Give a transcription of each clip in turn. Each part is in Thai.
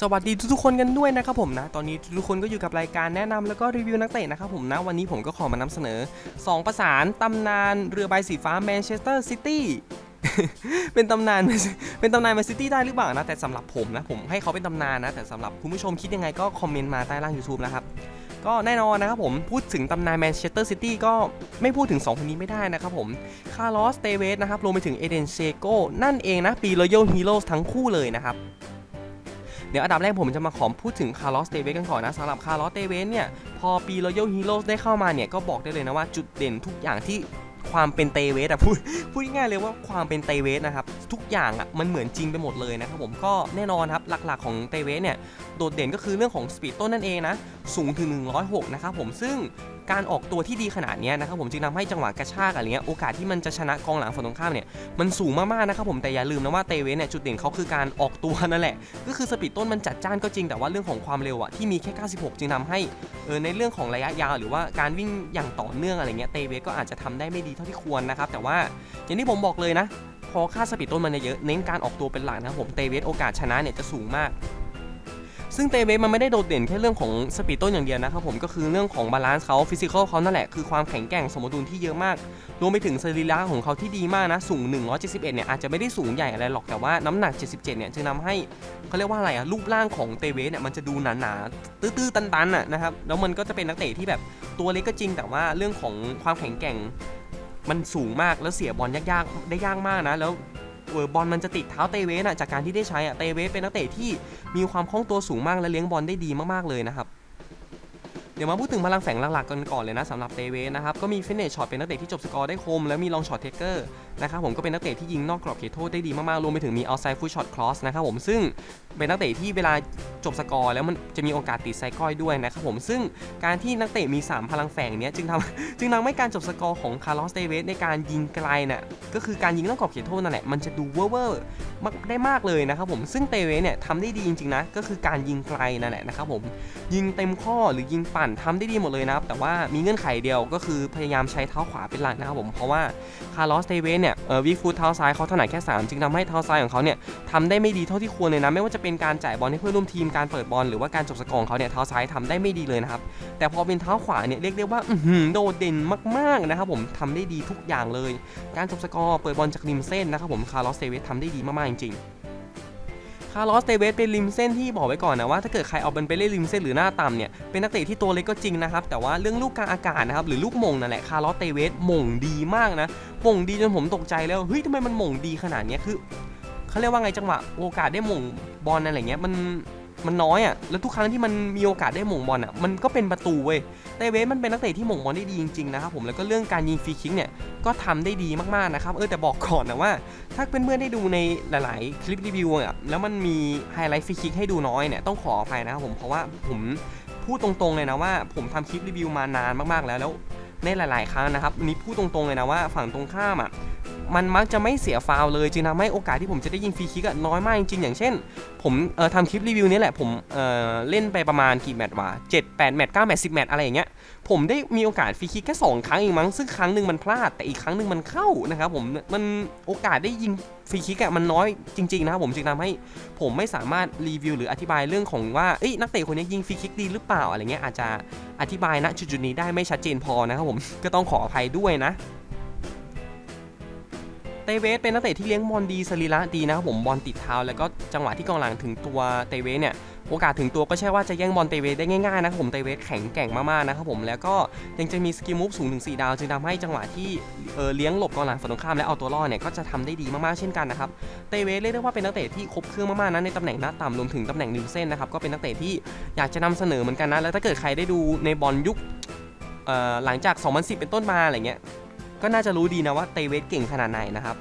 สวัสดีทุกๆคนกันด้วยนะครับผมนะ ตอนนี้ทุกคนก็อยู่กับรายการแนะนำแล้วก็รีวิวนักเตะนะครับผมนะ วันนี้ผมก็ขอมานำเสนอ 2 ประสานตำนานเรือใบสีฟ้าแมนเชสเตอร์ซิตี้เป็นตำนานเป็นตำนานแมนซิตี้ได้หรือเปล่านะ แต่สำหรับผมนะ ผมให้เขาเป็นตำนานนะ แต่สำหรับคุณผู้ชมคิดยังไงก็คอมเมนต์มาใต้ล่าง YouTube นะครับก็แน่นอนนะครับผมพูดถึงตำนานแมนเชสเตอร์ซิตี้ก็ไม่พูดถึง 2 คนนี้ไม่ได้นะครับผมคาร์ลอสเตเวสนะครับรวมไปถึงเอเดนเชโกนั่นเองนะ ปีรอยัลฮีโร่ทั้งคู่เลยนะครับ เดี๋ยวอันดับแรกผมจะมาขอพูดถึงคาร์ลอสเตเวสกันก่อนนะสำหรับคาร์ลอสเตเวสเนี่ยพอปี Royal Heroes ได้เข้ามาเนี่ยก็บอกได้เลยนะว่าจุดเด่นทุกอย่างที่ความเป็นเตเวสอะพูดพูดง่ายๆเลยว่าความเป็นเตเวสนะครับทุกอย่างอะมันเหมือนจริงไปหมดเลยนะครับผมก็แน่นอนครับหลักๆของเตเวสเนี่ยโดดเด่นก็คือเรื่องของสปีดต้นนั่นเองนะสูงถึง 106 นะครับผมซึ่ง การออกตัวที่ดีขนาดนี้นะครับผมจึงทำให้จังหวะกระชากอะไรเงี้ยโอกาสที่มันจะชนะกองหลังฝั่งตรงข้ามเนี่ยมันสูงมากๆนะครับผมแต่อย่าลืมนะว่าเตเวสเนี่ยจุดเด่นเขาคือการออกตัวนั่นแหละ ก็คือสปีดต้นมันจัดจ้านก็จริงแต่ว่าเรื่องของความเร็วอะที่มีแค่ 96 จึงทำให้เออในเรื่องของระยะยาวหรือว่าการวิ่งอย่างต่อเนื่องอะไรเงี้ยเตเวสก็อาจจะทำได้ไม่ดีเท่าที่ควรนะครับแต่ว่าอย่างที่ผมบอกเลยนะพอค่าสปีดต้นมันเยอะเน้นการออกตัวเป็นหลักนะครับผมเตเวสโอกาสชนะเนี่ยจะสูงมาก ซึ่งเตเวสมันไม่ได้โดดเด่นแค่เรื่องของสปีดต้นอย่างเดียวนะครับผมก็คือเรื่องของบาลานซ์เขาฟิสิกอลเขานั่นแหละคือความแข็งแกร่งสมดุลที่เยอะมาก รวมไปถึงสรีระของเขาที่ดีมากนะ สูง 171 เนี่ยอาจจะไม่ได้สูงใหญ่อะไรหรอกแต่ว่าน้ำหนัก 77 เนี่ยจึงนำให้เขาเรียกว่าอะไรอะรูปร่างของเตเวสเนี่ยมันจะดูหนาๆตื้อๆตันๆอะนะครับแล้วมันก็จะเป็นนักเตะที่แบบตัวเล็กก็จริง แต่ว่าเรื่องของความแข็งแกร่งมันสูงมากแล้วเสียบอลยากๆได้ยากมากนะแล้ว เออบอลมันจะติดเท้าเตเวสอะจากการที่ได้ใช้อะเตเวสเป็นนักเตะที่มีความคล่องตัวสูงมากและเลี้ยงบอลได้ดีมากๆเลยนะครับ เดี๋ยวมาพูดถึงพลังแฝงหลักๆกันก่อนเลยนะสำหรับเตเวสนะครับก็มีฟินเนชช็อตเป็นนักเตะที่จบสกอร์ได้คม แล้วมีลองช็อตเทคเกอร์นะครับผมก็เป็นนักเตะที่ยิงนอกกรอบเขตโทษได้ดีมากๆรวมไปถึงมีเอาไซด์ฟุตช็อตคลอสนะครับผมซึ่งเป็นนักเตะที่เวลาจบสกอร์แล้วมันจะมีโอกาสติดไซก้อยด้วยนะครับผมซึ่งการที่นักเตะมี 3 พลังแฝงเนี้ยจึงทำจึงทำให้การจบสกอร์ของคาร์ลอสเตเวสในการยิงไกลน่ะก็คือการยิงนอกกรอบเขตโทษนั่นแหละมันจะดูเวอร์เวอร์ได้มากเลยนะครับผมซึ่งเตเวเนี่ยทำได้ดีจริงๆนะก็คือการยิงไกลนั่นแหละนะครับผมยิงเต็มข้อหรือยิงปั่นทำได้ดีหมดเลยนะครับแต่ว่ามีเงื่อนไขเดียวก็คือพยายามใช้เท้าขวาเป็นหลักนะครับผมเพราะว่าคาร์ลอสเตเวเนี่ยเออวีฟูดเท้าซ้ายเขาถนัดแค่ 3 จึงทำให้เท้าซ้ายของเขาเนี่ยทำได้ไม่ดีเท่าที่ควรเลยนะไม่ว่าจะเป็นการจ่ายบอลให้เพื่อนร่วมทีมการเปิดบอลหรือว่าการจบสกอร์ของเขาเนี่ยเท้าซ้ายทำได้ไม่ดีเลยนะครับแต่พอเป็นเท้าขวาเนี่ยเรียกได้ว่าโดดเด่นมากๆนะครับผมทำได้ดีทุกอย่างเลย การจบสกอร์เปิดบอลจากริมเส้นนะครับผมคาร์ลอสเตเวสทำได้ดีมากๆจริงคาร์ลอสเตเวสเป็นริมเส้นที่บอกไว้ก่อนนะว่าถ้าเกิดใครเอาเป็นไปเล่นริมเส้นหรือหน้าต่ำเนี่ยเป็นนักเตะที่ตัวเล็กก็จริงนะครับแต่ว่าเรื่องลูกกลางอากาศนะครับหรือลูกมงนั่นแหละคาร์ลอสเตเวสมงดีมากนะมงดีจนผมตกใจแล้วเฮ้ยทำไมมันมงดีขนาดนี้คือเขาเรียกว่าไงจังหวะโอกาสได้มงบอลอะไรเงี้ยมัน มันน้อยอะแล้วทุกครั้งที่มันมีโอกาสได้หม่งบอลอะมันก็เป็นประตูเว้ยเตเวสมันเป็นนักเตะที่หม่งบอลได้ดีจริงๆนะครับผมแล้วก็เรื่องการยิงฟรีคิกเนี่ยก็ทำได้ดีมากๆนะครับเออแต่บอกก่อนนะว่า ถ้าเพื่อนๆได้ดูในหลายๆคลิปรีวิวอะแล้วมันมีไฮไลท์ฟรีคิกให้ดูน้อยเนี่ยต้องขออภัยนะครับผมเพราะว่าผมพูดตรงๆเลยนะว่า ผมทำคลิปรีวิวมานานมากๆแล้วแล้วในหลาย ๆ ครั้งนะครับนนี้พูดตรงๆเลยนะว่าฝั่งตรงข้ามอะ มันมักจะไม่เสียฟาวเลย จึงทำให้โอกาสที่ผมจะได้ยิงฟรีคิกน้อยมากจริงๆอย่างเช่น ผมเอ่อทำคลิปรีวิวนี้แหละ ผมเอ่อเล่นไปประมาณกี่แมตช์วะ7 8แปดแมตช์9แมตช์10แมตช์อะไรอย่างเงี้ยผมได้มีโอกาสฟรีคิกแค่2ครั้งเองมั้งซึ่งครั้งหนึ่งมันพลาดแต่อีกครั้งหนึ่งมันเข้านะครับผมมันโอกาสได้ยิงฟรีคิกอะมันน้อยจริงๆนะครับผมจึงทำให้ผมไม่สามารถรีวิวหรืออธิบายเรื่องของว่าเอ้ยนักเตะคนนี้ยิงฟรีคิกดีหรือเปล่าอะไรเงี้ยอาจจะอธิบายณจุดๆนี้ได้ไม่ชัดเจนพอนะครับผมก็ต้องขออภัยด้วยนะ เตเวสเป็นนักเตะที่เลี้ยงบอลดีสรีระดีนะครับผมบอลติดเท้า แล้วก็จังหวะที่กองหลังถึงตัวเตเวสเนี่ยโอกาสถึงตัวก็ใช่ว่าจะแย่งบอลเตเวสได้ง่ายๆนะครับผมเตเวสแข็งแกร่งมากๆนะครับผมแล้วก็ยังจะมีสกิลมูฟสูงถึง4ดาวจึงทำให้จังหวะที่เออเลี้ยงหลบกองหลังฝั่งตรงข้ามและเอาตัวรอดเนี่ยก็จะทำได้ดีมากๆเช่นกันนะครับเตเวสเรียกได้ว่าเป็นนักเตะที่ครบเครื่องมากๆนะในตำแหน่งหน้าต่ำรวมถึงตำแหน่งริมเส้นนะครับก็เป็นนักเตะที่อยากจะนำเสนอเหมือนกันนะแล้วถ้าเกิดใครได้ดูในบอลยุคหลังจาก 2010 เป็นต้นมาอะไรเงี้ย ก็น่าจะรู้ดีนะว่าเตเวสเก่งขนาดไหนนะครับ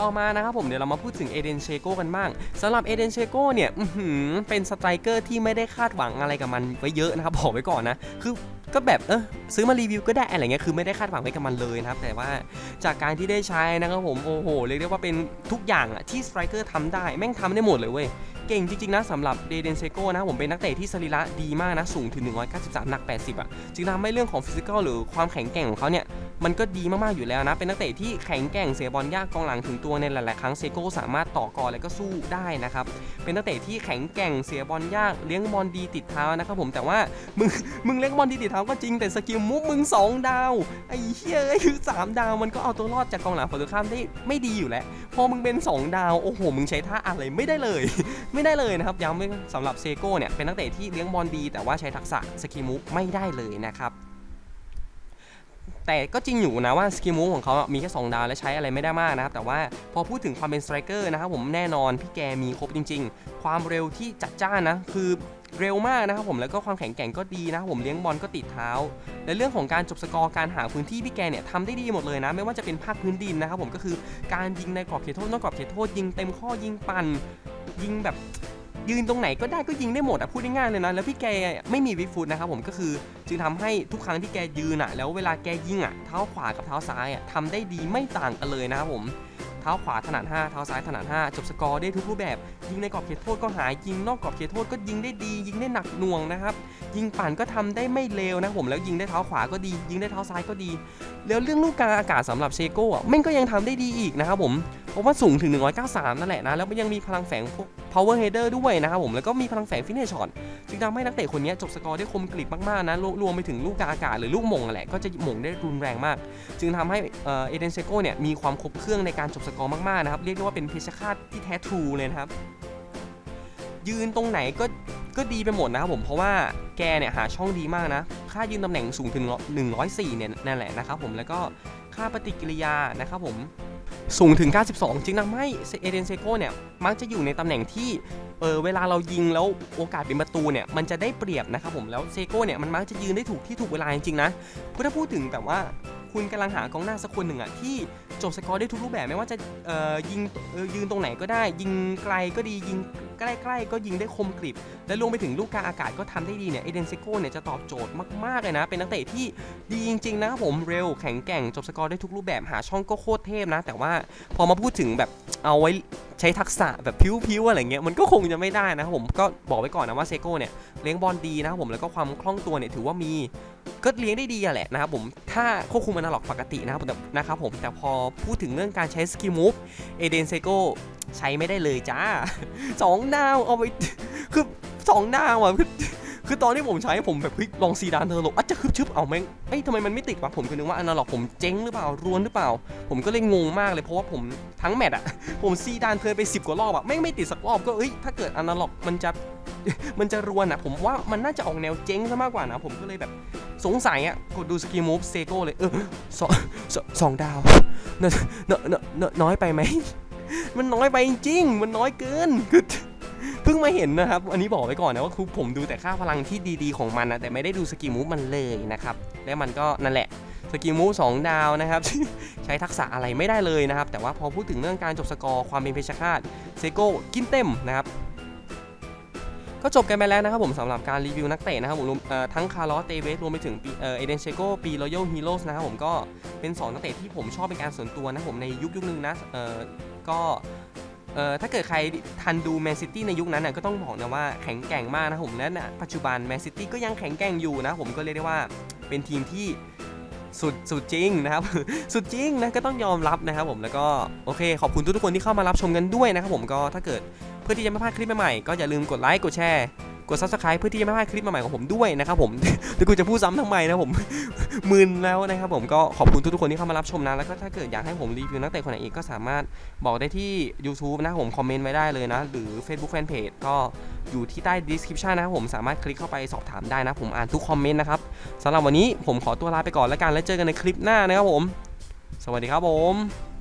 ต่อมานะครับผมเดี๋ยวเรามาพูดถึงเอเดนเชโกกันบ้างสำหรับเอเดนเชโกเนี่ยเป็นสไตรเกอร์ที่ไม่ได้คาดหวังอะไรกับมันไว้เยอะนะครับบอกไว้ก่อนนะ คือ ก็แบบเออซื้อมารีวิวก็ได้อะไรเงี้ยคือไม่ได้คาดหวังไว้กับมันเลยนะครับ แต่ว่าจากการที่ได้ใช้นะครับผมโอ้โหเรียกได้ว่าเป็นทุกอย่างอะที่สไตรเกอร์ทำได้แม่งทำได้หมดเลยเว้ยเก่งจริงๆนะสำหรับเดเดนเซโกนะผมเป็นนักเตะที่สรีระดีมากนะสูงถึง 193หนัก 80อะจึงทำให้เรื่องของฟิสิกอลหรือความแข็งแกร่งของเขาเนี่ย มันก็ดีมากๆอยู่แล้วนะ เป็นนักเตะที่แข็งแกร่งเสียบอลยากกองหลังถึงตัวในหลาย ๆ ครั้งเซโก้สามารถต่อกรแล้วก็สู้ได้นะครับ เป็นนักเตะที่แข็งแกร่งเสียบอลยากเลี้ยงบอลดีติดเท้านะครับผมแต่ว่ามึงมึงเลี้ยงบอลดีติดเท้าก็จริงแต่สกิลมุกมึงสองดาวไอ้เหี้ยคือสามดาวมันก็เอาตัวรอดจากกองหลังฝั่งตรงข้ามได้ไม่ดีอยู่แล้วพอมึงเป็น 2 ดาวโอ้โหมึงใช้ท่าอะไรไม่ได้เลย ไม่ได้เลยนะครับย้ำไว้สำหรับเซโก้เนี่ยเป็นนักเตะที่เลี้ยงบอลดีแต่ว่าใช้ทักษะสกิลมุกไม่ได้เลยนะครับ แต่ก็จริงอยู่นะว่าสกิลมูฟของเขามีแค่ 2 ดาวและใช้อะไรไม่ได้มากนะครับ แต่ว่าพอพูดถึงความเป็นสไตรเกอร์นะครับผมแน่นอนพี่แกมีครบจริง ๆ ความเร็วที่จัดจ้านนะคือเร็วมากนะครับผมแล้วก็ความแข็งแกร่งก็ดีนะครับผมเลี้ยงบอลก็ติดเท้าในเรื่องของการจบสกอร์การหาพื้นที่พี่แกเนี่ยทำได้ดีหมดเลยนะ ไม่ว่าจะเป็นภาคพื้นดินนะครับผมก็คือการยิงในกรอบเขตโทษนอกกรอบเขตโทษยิงเต็มข้อยิงปั่นยิงแบบ ยืนตรงไหนก็ได้ก็ยิงได้หมดอะพูดง่ายๆเลยนะแล้วพี่แกไม่มีวิกฟุตนะครับผมก็คือจึงทำให้ทุกครั้งที่แกยืนอะแล้วเวลาแกยิงอะเท้าขวากับเท้าซ้ายอะทำได้ดีไม่ต่างกันเลยนะครับผมเท้าขวาถนัด5เท้าซ้ายถนัด5จบสกอร์ได้ทุกรูปแบบ ยิงในกรอบเขตโทษก็หายยิงนอกกรอบเขตโทษก็ยิงได้ดี ยิงได้หนักหน่วงนะครับยิงปั่นก็ทำได้ไม่เลวนะผมแล้วยิงได้เท้าขวาก็ดี ยิงได้เท้าซ้ายก็ดี แล้วเรื่องลูกกลางอากาศสำหรับเซโก้อะแม่งก็ยังทำได้ดีอีกนะครับผม เพราะว่าสูงถึง 193 นั่นแหละนะ แล้วมันยังมีพลังแฝงพวก power header ด้วยนะครับผม แล้วก็มีพลังแฝงฟินเนชช็อตจึงทำให้นักเตะคนนี้จบสกอร์ได้คมกริบมากๆนะ รวรวมไปถึงลูกกาอากาศหรือลูกมงแหละ ก็จะมงได้รุนแรงมาก จึงทำให้เอเอเดนเซโกเนี่ยมีความครบเครื่องในการจบสกอร์มากๆนะครับ เรียกได้ว่าเป็นเพชฌฆาตที่แท้ทรูเลยนะครับ ยืนตรงไหนก็ก็ดีไปหมดนะครับผม เพราะว่าแกเนี่ยหาช่องดีมากนะ ค่ายืนตำแหน่งสูงถึง 104 เนี่ยนั่นแหละนะครับผม แล้วก็ค่าปฏิกิริยานะครับผม สูงถึง 92 จึงทำให้เอเดนเซโกเนี่ยมักจะอยู่ในตำแหน่งที่เออเวลาเรายิงแล้วโอกาสเป็นประตูเนี่ยมันจะได้เปรียบนะครับผมแล้วเซโกเนี่ยมันมักจะยืนได้ถูกที่ถูกเวลาจริงๆนะพราะถ้าพูดถึงแบบว่าคุณกำลังหากองหน้าสักคนหนึ่งอะที่จบสกอร์ได้ทุกรูปแบบไม่ว่าจะเอ่อยิงเอ่อยืนตรงไหนก็ได้ ยิงไกลก็ดียิง ใกล้ ๆ ก็ยิงได้คมกริบ และรวมไปถึงลูกกลางอากาศก็ทำได้ดีเนี่ยเอเดนเซโกเนี่ยจะตอบโจทย์มากๆเลยนะ เป็นนักเตะที่ดีจริงๆนะครับผมเร็วแข็งแกร่งจบสกอร์ได้ทุกรูปแบบหาช่องก็โคตรเทพนะ แต่ว่าพอมาพูดถึงแบบเอาไว้ใช้ทักษะแบบพิ้วๆอะไรเงี้ยมันก็คงจะไม่ได้นะครับผมก็บอกไว้ก่อนนะว่าเซโกเนี่ยเลี้ยงบอลดีนะครับผมแล้วก็ความคล่องตัวเนี่ยถือว่ามี ก็เลี้ยงได้ดีอะแหละนะครับผม ถ้าควบคุมมันอล็อกปกตินะครับผมแต่นะครับผม แต่พอพูดถึงเรื่องการใช้สกิลมูฟเอเดนเซโกใช้ไม่ได้เลยจ้าสองดาวเอาไป คือสองดาวอะคือคือตอนที่ผมใช้ผมแบบเฮ้ยลองซีดานเธอหลกอะจะคึบชึบเอาแม่งเอ้ยทำไมมันไม่ติดวะผมก็นึกว่าอนาล็อกผมเจ๊งหรือเปล่ารวนหรือเปล่า ผมก็เลยงงมากเลยเพราะว่าผมทั้งแมตช์อะผมซีดานเธอไป 10 กว่ารอบอะแม่งไม่ติดสักรอบก็เอ้ยถ้าเกิดอนาล็อกมันจะมันจะรวนอะผมว่ามันน่าจะออกแนวเจ๊งซะมากกว่านะผมก็เลยแบบ สงสัยอะกดดูสกิลมูฟเซโก้เลยเออสองสองสองดาวเนอะเนอะเนอะเนน้อยไปไหม มันน้อยไปจริง มันน้อยเกินคือเพิ่งมาเห็นนะครับ อันนี้บอกไว้ก่อนนะว่าคือผมดูแต่ค่าพลังที่ดีๆของมันนะแต่ไม่ได้ดูสกิลมูฟมันเลยนะครับ และมันก็นั่นแหละสกิลมูฟสองดาวนะครับ ใช้ทักษะอะไรไม่ได้เลยนะครับ แต่ว่าพอพูดถึงเรื่องการจบสกอร์ความเป็นเพชฌฆาตเซโก้กินเต็มนะครับ ก็จบกันไปแล้วนะครับผมสำหรับการรีวิวนักเตะนะครับผมทั้งคาร์ลอสเตเวสรวมไปถึงเอเดนเชโกปีรอยัลฮีโร่นะครับผมก็เป็น2นักเตะที่ผมชอบเป็นการส่วนตัวนะผมในยุคยุคนึงนะเออก็เอ่อถ้าเกิดใครทันดูแมนซิตี้ในยุคนั้นนะก็ต้องบอกนะว่าแข็งแกร่งมากนะครับผมและปัจจุบันแมนซิตี้ก็ยังแข็งแกร่งอยู่นะผมก็เรียกได้ว่าเป็นทีมที่ สุดสุดจริงนะครับ สุดจริงนะก็ต้องยอมรับนะครับผมแล้วก็โอเค ขอบคุณทุกๆคนที่เข้ามารับชมกันด้วยนะครับผมก็ถ้าเกิดเพื่อที่จะไม่พลาดคลิปใหม่ๆก็อย่าลืมกดไลค์กดแชร์กด subscribe เพื่อที่จะไม่พลาดคลิปใหม่ๆของผมด้วยนะครับผมเดี๋ยวกูจะพูดซ้ำทำไมนะผมมึนแล้วนะครับผมก็ขอบคุณทุกๆคนที่เข้ามารับชมนะแล้วก็ถ้าเกิดอยากให้ผมรีวิวนักเตะคนไหนอีกก็สามารถบอกได้ที่ YouTube นะผมคอมเมนต์ไว้ได้เลยนะ หรือ Facebook Fanpage ก็ อยู่ที่ใต้ description นะครับผมสามารถคลิกเข้าไปสอบถามได้นะผมอ่านทุกคอมเมนต์นะครับสำหรับวันนี้ผมขอตัวลาไปก่อนแล้วกันแล้วเจอกันในคลิปหน้านะครับผม สวัสดีครับผม